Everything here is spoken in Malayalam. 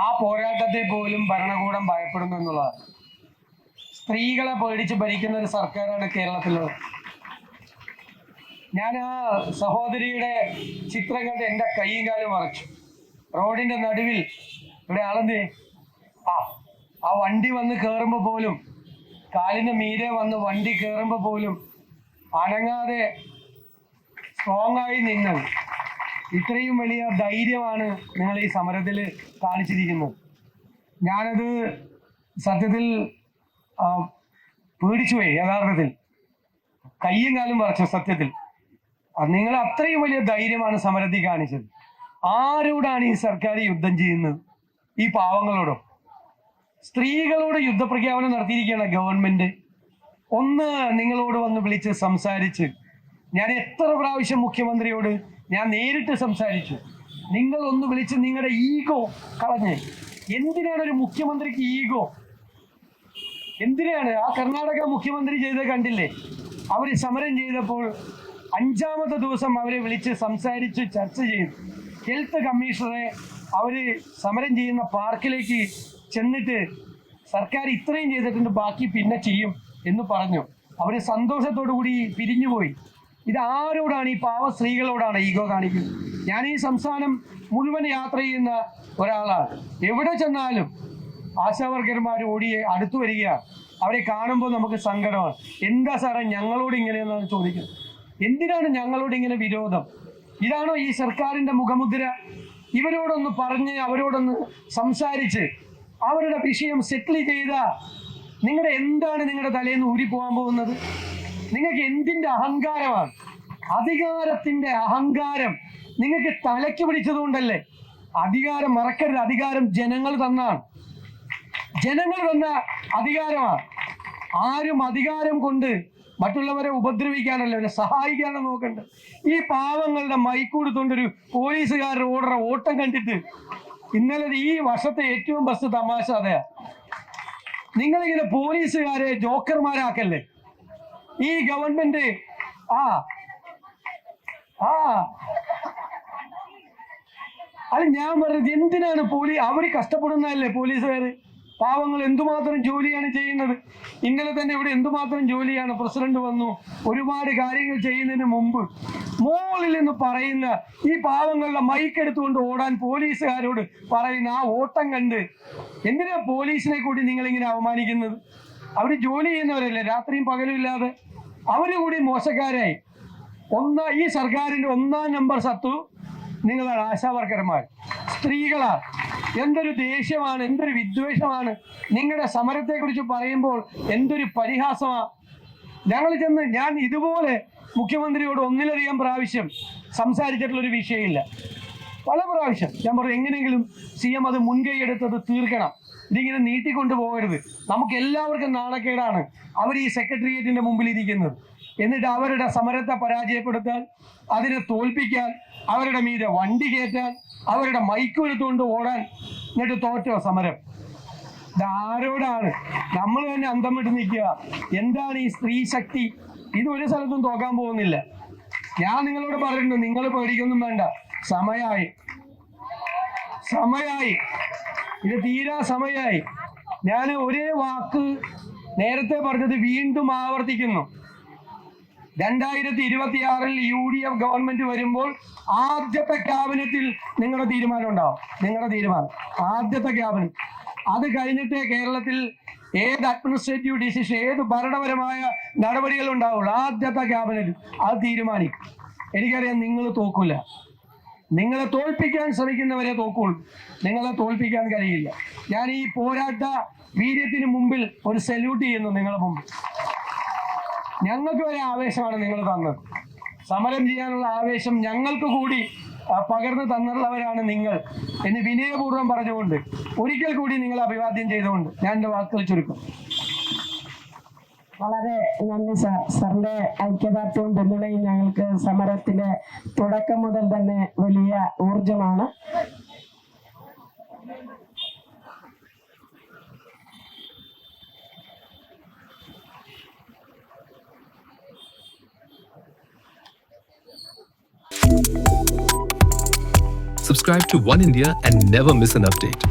ആ പോരാട്ടത്തെ പോലും ഭരണകൂടം ഭയപ്പെടുന്നു എന്നുള്ളതാണ്. സ്ത്രീകളെ പേടിച്ച് ഭരിക്കുന്ന ഒരു സർക്കാരാണ് കേരളത്തിലുള്ളത്. ഞാൻ ആ സഹോദരിയുടെ ചിത്രം കണ്ട് എന്റെ കൈയും കാലും മറച്ചു. റോഡിന്റെ നടുവിൽ ഇവിടെ ആളെന്തേ ആ ആ വണ്ടി വന്ന് കയറുമ്പോൾ പോലും കാലിന് മീരെ വന്ന് വണ്ടി കയറുമ്പോൾ പോലും അനങ്ങാതെ സ്ട്രോങ് ആയി നിന്നത് ഇത്രയും വലിയ ധൈര്യമാണ് നിങ്ങൾ ഈ സമരത്തിൽ കാണിച്ചിരിക്കുന്നത്. ഞാനത് സത്യത്തിൽ പേടിച്ചുപോയി യഥാർത്ഥത്തിൽ. കയ്യും കാലും പറിച്ചു സത്യത്തിൽ. നിങ്ങൾ അത്രയും വലിയ ധൈര്യമാണ് സമരത്തിൽ കാണിച്ചത്. ആരോടാണ് ഈ സർക്കാർ യുദ്ധം ചെയ്യുന്നത്? ഈ പാവങ്ങളോടോ. സ്ത്രീകളോട് യുദ്ധപ്രഖ്യാപനം നടത്തിയിരിക്കുകയാണ് ഗവൺമെന്റ്. ഒന്ന് നിങ്ങളോട് വന്ന് വിളിച്ച് സംസാരിച്ച് ഞാൻ എത്ര പ്രാവശ്യം മുഖ്യമന്ത്രിയോട് ഞാൻ നേരിട്ട് സംസാരിച്ചു. നിങ്ങൾ ഒന്ന് വിളിച്ച് നിങ്ങളുടെ ഈഗോ കളഞ്ഞ്. എന്തിനാണ് ഒരു മുഖ്യമന്ത്രിക്ക് ഈഗോ? എന്തിനാണ്? ആ കർണാടക മുഖ്യമന്ത്രി ചെയ്ത് കണ്ടില്ലേ? അവർ സമരം ചെയ്തപ്പോൾ അഞ്ചാമത്തെ ദിവസം അവരെ വിളിച്ച് സംസാരിച്ച് ചർച്ച ചെയ്തു. ഹെൽത്ത് കമ്മീഷണറെ അവർ സമരം ചെയ്യുന്ന പാർക്കിലേക്ക് ചെന്നിട്ട് സർക്കാർ ഇത്രയും ചെയ്തിട്ടുണ്ട് ബാക്കി പിന്നെ ചെയ്യും എന്ന് പറഞ്ഞു. അവർ സന്തോഷത്തോടു കൂടി പിരിഞ്ഞുപോയി. ഇത് ആരോടാണ് ഈ പാവ സ്ത്രീകളോടാണ് ഈഗോ കാണിക്കുന്നത്? ഞാൻ ഈ സംസ്ഥാനം മുഴുവൻ യാത്ര ചെയ്യുന്ന ഒരാളാണ്. എവിടെ ചെന്നാലും ആശാവർക്കർമാർ ഓടിയെ അടുത്തു വരികയാണ്. അവരെ കാണുമ്പോൾ നമുക്ക് സങ്കടമാണ്. എന്താ സാറേ ഞങ്ങളോട് ഇങ്ങനെയെന്നാണ് ചോദിക്കുന്നത്? എന്തിനാണ് ഞങ്ങളോട് ഇങ്ങനെ വിരോധം? ഇതാണോ ഈ സർക്കാരിന്റെ മുഖമുദ്ര? ഇവരോടൊന്ന് പറഞ്ഞ് അവരോടൊന്ന് സംസാരിച്ച് അവരുടെ വിഷയം സെറ്റിൽ ചെയ്ത നിങ്ങളുടെ എന്താണ് നിങ്ങളുടെ തലേന്ന് ഊരി പോകാൻ പോകുന്നത്? നിങ്ങൾക്ക് എന്തിന്റെ അഹങ്കാരമാണ്? അധികാരത്തിന്റെ അഹങ്കാരം നിങ്ങൾക്ക് തലയ്ക്ക് പിടിച്ചതുകൊണ്ടല്ലേ? അധികാരം മറക്കരുത്. അധികാരം ജനങ്ങൾ തന്നാണ്. ജനങ്ങൾ തന്ന അധികാരമാണ്. ആരും അധികാരം കൊണ്ട് മറ്റുള്ളവരെ ഉപദ്രവിക്കാനല്ല അവരെ സഹായിക്കാനോ നോക്കണ്ട. ഈ പാവങ്ങളുടെ മൈക്കൂടുത്തോണ്ടൊരു പോലീസുകാരുടെ ഓടുന്ന ഓട്ടം കണ്ടിട്ട് ഇന്നലെ ഈ വർഷത്തെ ഏറ്റവും ബസ് തമാശ അതെയാ. നിങ്ങളിങ്ങനെ പോലീസുകാരെ ജോക്കർമാരാക്കല്ലേ? ഈ ഗവൺമെന്റ് ആ ആ. അല്ല ഞാൻ പറഞ്ഞത് എന്തിനാണ് പോലീസ് അവർ കഷ്ടപ്പെടുന്നതല്ലേ പോലീസുകാർ പാവങ്ങൾ എന്തുമാത്രം ജോലിയാണ് ചെയ്യുന്നത്? ഇന്നലെ തന്നെ ഇവിടെ എന്തുമാത്രം ജോലിയാണ്? പ്രസിഡന്റ് വന്നു ഒരുപാട് കാര്യങ്ങൾ ചെയ്യുന്നതിന് മുമ്പ് മോളിൽ നിന്ന് പറയുന്ന ഈ പാവങ്ങളുടെ മൈക്ക് എടുത്തുകൊണ്ട് ഓടാൻ പോലീസുകാരോട് പറയുന്ന ആ ഓട്ടം കണ്ട് എന്തിനാ പോലീസിനെ കൂടി നിങ്ങളിങ്ങനെ അവമാനിക്കുന്നത്? അവർ ജോലി ചെയ്യുന്നവരല്ലേ? രാത്രിയും പകലും ഇല്ലാതെ. അവർ കൂടി മോശക്കാരായി. ഒന്നാ ഈ സർക്കാരിന്റെ ഒന്നാം നമ്പർ സത്തു നിങ്ങളാണ് ആശാവർക്കർമാർ. സ്ത്രീകളാണ്. എന്തൊരു ദേഷ്യമാണ് എന്തൊരു വിദ്വേഷമാണ്. നിങ്ങളുടെ സമരത്തെക്കുറിച്ച് പറയുമ്പോൾ എന്തൊരു പരിഹാസമാണ് ഞങ്ങൾ ചെന്ന് ഞാൻ ഇതുപോലെ മുഖ്യമന്ത്രിയോട് ഒന്നിലധികം പ്രാവശ്യം സംസാരിച്ചിട്ടുള്ളൊരു വിഷയമില്ല. പല പ്രാവശ്യം ഞാൻ പറഞ്ഞു എങ്ങനെയെങ്കിലും സി എം അത് മുൻകൈ എടുത്തത് തീർക്കണം. ഇതിങ്ങനെ നീട്ടിക്കൊണ്ടു പോകരുത്. നമുക്ക് എല്ലാവർക്കും നാണക്കേടാണ് അവർ ഈ സെക്രട്ടേറിയറ്റിന്റെ മുമ്പിൽ ഇരിക്കുന്നത്. എന്നിട്ട് അവരുടെ സമരത്തെ പരാജയപ്പെടുത്താൻ അതിനെ തോൽപ്പിക്കാൻ അവരുടെ മീതെ വണ്ടി കയറ്റാൻ അവരുടെ മൈക്ക് എടുത്തുകൊണ്ട് ഓടാൻ എന്നിട്ട് തോറ്റോ സമരം. ഇതാരോടാണ് നമ്മൾ തന്നെ അന്തം വിട്ട് നിൽക്കുക. എന്താണ് ഈ സ്ത്രീ ശക്തി? ഇത് ഒരു സ്ഥലത്തും തോക്കാൻ പോകുന്നില്ല. ഞാൻ നിങ്ങളോട് പറഞ്ഞിട്ടുണ്ട് നിങ്ങൾ പേടിക്കൊന്നും വേണ്ട. സമയായി. സമയായി. ഇത് തീരാ സമയായി. ഞാൻ ഒരേ വാക്ക് നേരത്തെ പറഞ്ഞത് വീണ്ടും ആവർത്തിക്കുന്നു. രണ്ടായിരത്തി ഇരുപത്തി ആറിൽ യു ഡി എഫ് ഗവൺമെന്റ് വരുമ്പോൾ ആദ്യത്തെ ക്യാബിനറ്റിൽ നിങ്ങളുടെ തീരുമാനം ഉണ്ടാവും. നിങ്ങളുടെ തീരുമാനം. ആദ്യത്തെ ക്യാബിനറ്റ്. അത് കഴിഞ്ഞിട്ട് കേരളത്തിൽ ഏത് അഡ്മിനിസ്ട്രേറ്റീവ് ഡിസിഷൻ ഏത് ഭരണപരമായ നടപടികൾ ഉണ്ടാവുള്ളൂ. ആദ്യത്തെ ക്യാബിനറ്റ്. അത് തീരുമാനിക്കും. എനിക്കറിയാം നിങ്ങൾ തോക്കൂല. നിങ്ങളെ തോൽപ്പിക്കാൻ ശ്രമിക്കുന്നവരെ തോക്കുള്ളൂ നിങ്ങളെ തോൽപ്പിക്കാൻ കഴിയില്ല. ഞാൻ ഈ പോരാട്ട വീര്യത്തിന് മുമ്പിൽ ഒരു സല്യൂട്ട് ചെയ്യുന്നു നിങ്ങളുടെ മുമ്പിൽ. ഞങ്ങൾക്ക് വരെ ആവേശമാണ് നിങ്ങൾ തന്നത്. സമരം ചെയ്യാനുള്ള ആവേശം ഞങ്ങൾക്ക് കൂടി പകർന്നു തന്നുള്ളവരാണ് നിങ്ങൾ എന്ന് വിനയപൂർവം പറഞ്ഞുകൊണ്ട് ഒരിക്കൽ കൂടി നിങ്ങൾ അഭിവാദ്യം ചെയ്തുകൊണ്ട് ഞാൻ എന്റെ വാക്കുകൾ ചുരുക്കും. വളരെ നന്ദി സാർ സാറിന്റെ ഐക്യദാർഢ്യവും പിന്തുണയും ഞങ്ങൾക്ക് സമരത്തിന്റെ തുടക്കം മുതൽ തന്നെ വലിയ ഊർജമാണ് Subscribe to One India and never miss an update.